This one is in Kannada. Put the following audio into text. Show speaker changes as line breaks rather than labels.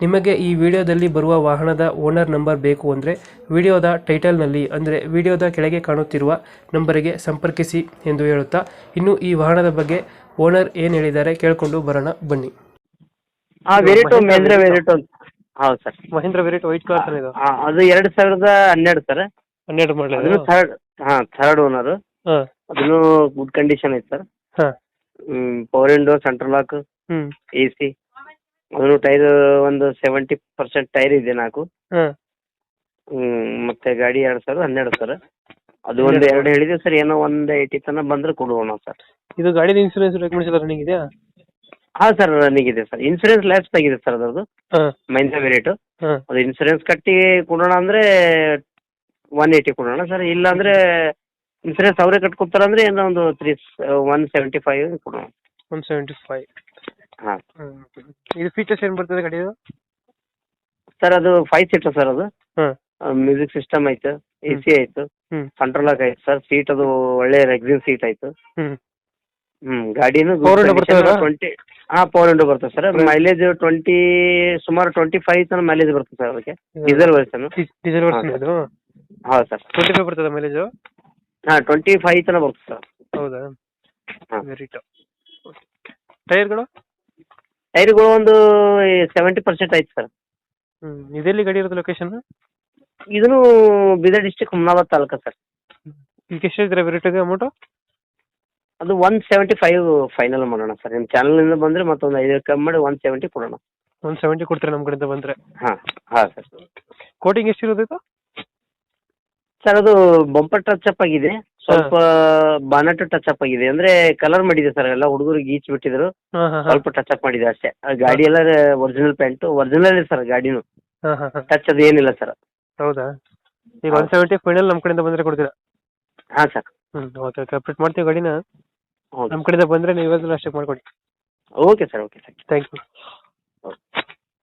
ನಿಮಗೆ ಈ ವಿಡಿಯೋದಲ್ಲಿ ಬರುವ ವಾಹನದ ಓನರ್ ನಂಬರ್ ಬೇಕು ಅಂದರೆ ವಿಡಿಯೋದ ಟೈಟಲ್ನಲ್ಲಿ ಅಂದರೆ ವಿಡಿಯೋದ ಕೆಳಗೆ ಕಾಣುತ್ತಿರುವ ನಂಬರಿಗೆ ಸಂಪರ್ಕಿಸಿ ಎಂದು ಹೇಳುತ್ತಾ ಇನ್ನು ಈ ವಾಹನದ ಬಗ್ಗೆ ಓನರ್ ಏನು ಹೇಳಿದ್ದಾರೆ ಕೇಳಿಕೊಂಡು ಬರೋಣ ಬನ್ನಿ.
ವೆರಿಟೋ. ವೆರಿಟೋ ಹೌದು sir.
Mahindra Verito white colour ಇದು.
ಹಾಂ ಅದು ಎರಡು ಸಾವಿರದ ಹನ್ನೆರಡು ಸರ್.
ಹನ್ನೆರಡು ಮಾಡಲಿ
ಅದನ್ನು ಥರ್ಡ್ ಹಾಂ ಥರ್ಡ್ ಓನರ್
ಹಾಂ.
ಅದನ್ನು ಗುಡ್ ಕಂಡೀಷನ್ ಐತೆ ಸರ್.
ಹಾಂ.
ಪವರ್ ವಿಂಡೋ ಸೆಂಟ್ರಲ್ ಲಾಕ್
ಹ್ಞೂ
ಎ ಸಿ ಅದನ್ನು ಟೈರ್ ಒಂದು ಸೆವೆಂಟಿ ಪರ್ಸೆಂಟ್ ಟೈರ್ ಇದೆ ನಾಲ್ಕು.
ಹಾಂ.
ಹ್ಮ್, ಮತ್ತೆ ಗಾಡಿ ಎರಡು ಸಾವಿರದ ಹನ್ನೆರಡು ಸರ್ ಅದು ಒಂದು. ಎರಡು ಹೇಳಿದೆ ಸರ್ ಏನೋ ಒಂದು ಏಯ್ಟಿ ತನಕ ಬಂದರೆ ಕೊಡೋಣ ಸರ್.
ಇದು ಗಾಡಿದು ಇನ್ಸೂರೆನ್ಸ್ ಡಾಕ್ಯುಮೆಂಟ್ಸ್ ಎಲ್ಲ ರನ್ನಿಂಗ್ ಇದೆಯಾ?
ಹಾಂ ಸರ್ ರನ್ನಿಂಗ್ ಇದೆ ಸರ್. ಇನ್ಸೂರೆನ್ಸ್ ಲ್ಯಾಪ್ಸ್ ಆಗಿದೆ ಸರ್ ಅದರದ್ದು.
ಹಾಂ.
ಮಹೇಂದ್ರ ವೆರಿಟೋ
ಹಾಂ.
ಅದು ಇನ್ಸೂರೆನ್ಸ್ ಕಟ್ಟಿ ಕೊಡೋಣ ಅಂದ್ರೆ ಒನ್ ಏಯ್ಟಿ ಕೊಡೋಣ ಸರ್. ಇಲ್ಲ ಅಂದ್ರೆ ಇನ್ಸೂರೆನ್ಸ್ ಅವರೇ ಕಟ್ಕೊಡ್ತಾರೆ ಅಂದ್ರೆ ಏನೋ ಒಂದು ತ್ರೀ ಒನ್ ಸೆವೆಂಟಿ ಫೈವ್ ಕೊಡೋಣ.
ಒನ್ ಸೆವೆಂಟಿ ಫೈವ್
ಹಾಂ.
ಇದು ಫೀಚರ್ಸ್ ಏನು ಬರ್ತದೆ ಗಾಡಿದು?
ಸರ್ ಅದು ಫೈವ್ ಸೀಟರ್ ಸರ್ ಅದು.
ಹಾಂ
ಮ್ಯೂಸಿಕ್ ಸಿಸ್ಟಮ್ ಐತೆ ಎ ಸಿ ಆಯ್ತು
ಹ್ಮ್.
ಸೆಂಟ್ರಲ್ ಲಾಕ್ ಐತೆ ಸರ್. ಸೀಟ್ ಅದು ಒಳ್ಳೆ ರೆಗ್ಸಿನ್ ಸೀಟ್ ಆಯ್ತು ಹ್ಮ್. ಗಾಡಿನು
window ಬರ್ತದಲ್ಲ?
ಟ್ವೆಂಟಿ ಹಾಂ ಪವರ್ ವಿಂಡೋ ಬರ್ತದೆ ಸರ್.
ಹ್ಮ್.
ಮೈಲೇಜ್ ಟ್ವೆಂಟಿ ಸುಮಾರು ಟ್ವೆಂಟಿ ಫೈವ್ ತನಕ ಮೈಲೇಜ್ ಬರ್ತದೆ ಸರ್ ಅದಕ್ಕೆ. ಡೀಸೆಲ್ ವರ್ಷನ್
ಡೀಸೆಲ್ ವರ್ಷನ್ ಇದು?
ಹೌದು ಸರ್.
ಟ್ವೆಂಟಿ ಫೈವ್ ಬರ್ತದೆ ಮೈಲೇಜು
ಹಾಂ ಟ್ವೆಂಟಿ ಫೈವ್ ತನಕ ಬರ್ತದೆ ಸರ್.
ಹೌದಾ?
ಹಾಂ.
ವೆರಿಟೋ ಟೈರ್ಗಳು
ಟೈರ್ಗಳು ಒಂದು ಸೆವೆಂಟಿ ಪರ್ಸೆಂಟ್ ಆಯ್ತು ಸರ್.
ಹ್ಮ್ ಇದೆಲ್ಲಿ ಗಾಡಿ ಇರೋದು ಲೊಕೇಶನ್
ಇದನ್ನು ಬೀದರ್ ಡಿಸ್ಟಿಕ್ ಹುಮ್ನಾಬಾದ್ ತಾಲೂಕು ಸರ್.
ಈಗ ಎಷ್ಟು ಇದ್ರೆ ವೆರೈಟಿಗೆ ಅಮೌಂಟು
ಅದು ಒನ್ ಸೆವೆಂಟಿ ಫೈವ್ ಫೈನಲ್ ಮಾಡೋಣ ಸರ್. ನಿಮ್ಮ ಚಾನಲ್ನಿಂದ ಬಂದರೆ ಮತ್ತೊಂದು ಐದು ಕಮ್ಮಿ ಮಾಡಿ ಒನ್ ಸೆವೆಂಟಿ ಕೊಡೋಣ.
ಒಂದು ಸೆವೆಂಟಿ ಕೊಡ್ತೀರಾ ನಮ್ಮ ಕಡೆಯಿಂದ ಬಂದರೆ?
ಹಾಂ ಹಾಂ ಸರ್.
ಕೋಟಿಂಗ್ ಎಷ್ಟು ಇರೋದು ಇದು?
ಸರ್ ಅದು ಬಂಪರ್ ಟಚ್ ಅಪ್ ಆಗಿದೆ. ಸ್ವಲ್ಪ ಬಾನಟ್ ಟಚ್ ಅಪ್ ಆಗಿದೆ. ಅಂದ್ರೆ ಕಲರ್ ಮಾಡಿದೆ ಸರ್ ಎಲ್ಲ ಹುಡುಗರು ಗೀಚ್ ಬಿಟ್ಟಿದ್ರು. ಸ್ವಲ್ಪ ಟಚ್ ಅಪ್ ಮಾಡಿದೆ ಅಷ್ಟೇ. ಆ ಗಾಡಿ ಎಲ್ಲ ಒರಿಜಿನಲ್ ಪ್ಯಾಂಟ್ ಒರಿಜಿನಲ್ ಸರ್ ಗಾಡಿನು. ಟಚ್ ಅದು ಏನಿಲ್ಲ ಸರ್
ಹೌದಾ? ಈಗ ಒನ್ ಸೆವೆಂಟಿ ಫೈನಲ್ ನಮ್ಮ ಕಡೆಯಿಂದ ಬಂದ್ರೆ ಕೊಡ್ತೀರಾ?
ಹಾ ಸರ್
ಹ್ಮ್ ಓಕೆ ಓಕೆ ಅಪ್ಡೇಟ್ ಮಾಡ್ತೀವಿ ಗಾಡಿನ. ನಮ್ಮ ಕಡೆಯಿಂದ ಬಂದ್ರೆ ನೀವು ಅಷ್ಟೇ ಮಾಡಿಕೊಡಿ.
Okay sir okay sir
thank you